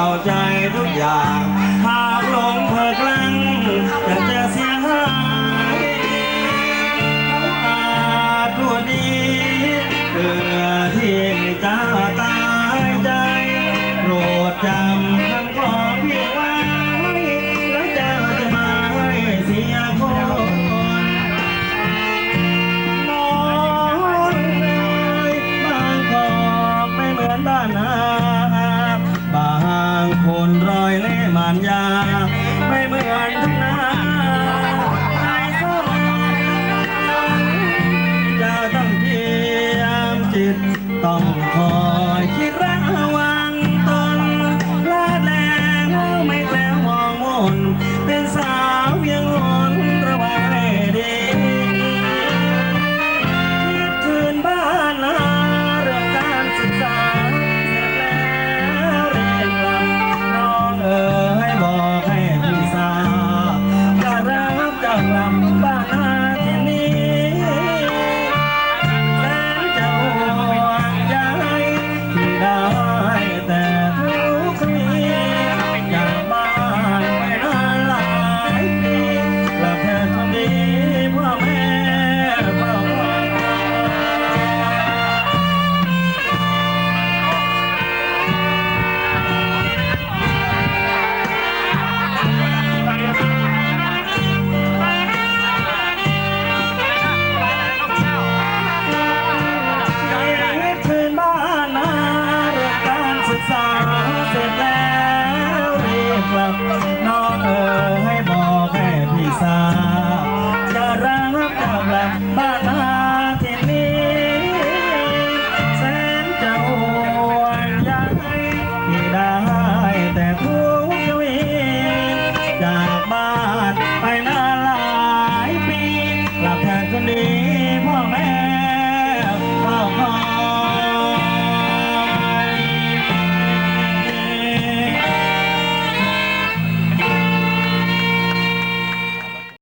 เอาใจทุกอย่างานยา ไม่เหมือนทุ่งนาไอ้ส้มจะต้องเพียมจิตต้อง